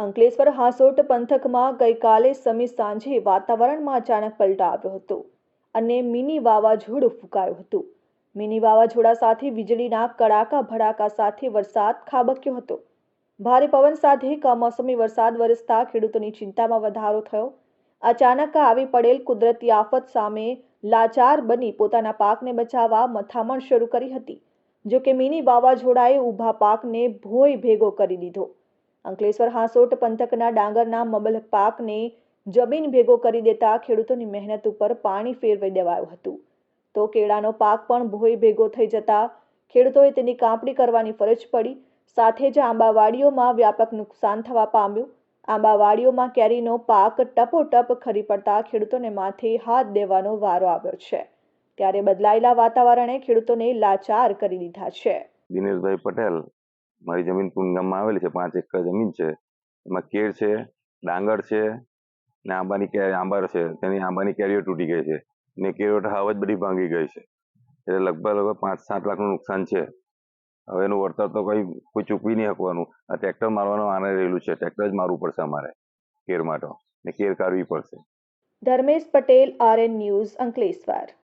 અંકલેશ્વર હાસોટ પંથકમાં ગઈકાલે સમી સાંજે વાતાવરણમાં અચાનક પલટો આવ્યો હતો અને મિની વાવાઝોડું ફૂંકાયું હતું. મિની વાવાઝોડા સાથે વીજળીના કડાકા ભડાકા સાથે વરસાદ ખાબક્યો હતો. ભારે પવન સાથે કમોસમી વરસાદ વરસતા ખેડૂતોની ચિંતામાં વધારો થયો. અચાનક આવી પડેલ કુદરતી આફત સામે લાચાર બની પોતાના પાકને બચાવવા મથામણ શરૂ કરી હતી. જોકે મિની વાવાઝોડાએ ઊભા પાકને ભોય ભેગો કરી દીધો. અંકલેશ્વર હાંસોટ પંથકના ડાંગરના મબલ પાકને જમીન ભેગો કરી દેતા ખેડૂતોની મહેનત ઉપર પાણી ફેરવી દેવાયું હતું. તો કેળાનો પાક પણ ભોય ભેગો થઈ જતા ખેડૂતોએ તેની કાપણી કરવાની ફરજ પડી. સાથે જ આંબાવાડીઓમાં વ્યાપક નુકસાન થવા પામ્યું. આંબાવાડીઓમાં કેરીનો પાક ટપોટપ ખરી પડતા ખેડૂતોને માથે હાથ દેવાનો વારો આવ્યો છે. ત્યારે બદલાયેલા વાતાવરણે ખેડૂતોને લાચાર કરી દીધા છે. દિનેશભાઈ પટેલ મારી જમીન પુનગામમાં આવેલી છે, પાંચ એકર જમીન છે. એમાં કેળ છે, ડાંગર છે ને આંબાની કેરી આંબાર છે. તેની આંબાની કેરીઓ તૂટી ગઈ છે. ને કેરીઓ હાવ જ બધી ભાંગી ગઈ છે. એટલે લગભગ લગભગ પાંચ સાત લાખનું નુકસાન છે. હવે એનું વળતર તો કઈ, કોઈ ચૂકવી નહીં શકવાનું. આ ટ્રેક્ટર મારવાનું આને રહેલું છે. ટ્રેક્ટર જ મારવું પડશે અમારે કેર માટે. ને કેર કાઢવી પડશે. Dharmesh Patel, RN news Ankleshwar.